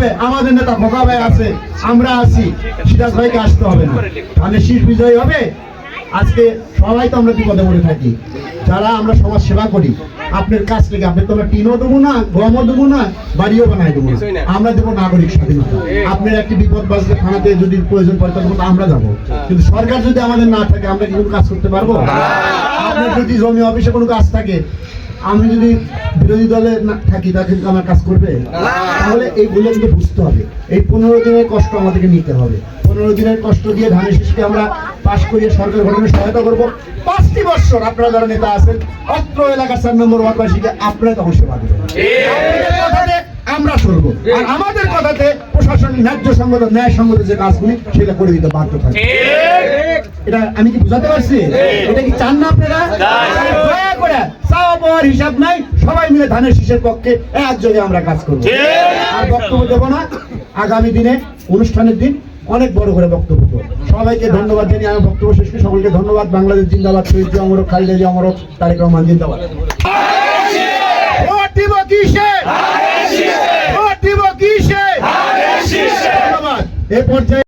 হবে আমাদের নেতা খোকা ভাই আছে আমরা আছি। সিরাজ ভাইকে আসতে হবে না। তাহলে শীষ বিজয় হবে? আজকে সবাই তো আমরা বিপদে পড়ে থাকি। যারা আমরা সমাজ সেবা করি আপনার কাছ থেকে আপনি তো আমরা টিনও দেবো না গমও দেবো না বাড়িও বানাই দেবো না। আমরা দেবো নাগরিক স্বাধীনতা। আপনার একটি বিপদ বাজলে থানাতে যদি প্রয়োজন পড়ে তখন আমরা যাব। কিন্তু সরকার যদি আমাদের না থাকে আমরা কি কোনো কাজ করতে পারব? আপনার যদি জমি অফিসে কোনো কাজ থাকে আমি যদি বিরোধী দলে থাকি তা কিন্তু আমার কাজ করবে? তাহলে এইগুলো কিন্তু বুঝতে হবে। এই পনেরো দিনের কষ্ট আমাদেরকে নিতে হবে। পনেরো দিনের কষ্ট দিয়ে ধানের শিশুকে আমরা পাশ করিয়ে সরকার গঠনে সহায়তা করব। পাঁচটি বছর আপনারা যারা নেতা আছেন অত্র এলাকার চার নম্বর ওয়ার্ডবাসীকে আপনারা তখন সেবা দেবেন। আমরা চলবো। আর আমাদের কথাতে প্রশাসন ন্যায্য সঙ্গত ন্যায় সঙ্গত যে কাজগুলি সেটা করে দিতে বাধ্য থাকবে। এটা আমি কি বুঝাতে পারছি? এটা কি চান না আপনারা? পাওয়ার হিসাব নাই সবাই মিলে ধানের শীষের পক্ষে একযোগে আমরা কাজ করব। আর বক্তব্য দেবো না। আগামী দিনে অনুষ্ঠানের দিন অনেক বড় করে বক্তব্য দেবো। সবাইকে ধন্যবাদ জানিয়ে আমি বক্তব্য শেষ করি। সকলকে ধন্যবাদ। বাংলাদেশ জিন্দাবাদ শহীদ অমরক খালিদা জি অমরক তারেক রহমান জিন্দাবাদ। এ পর্যায়ে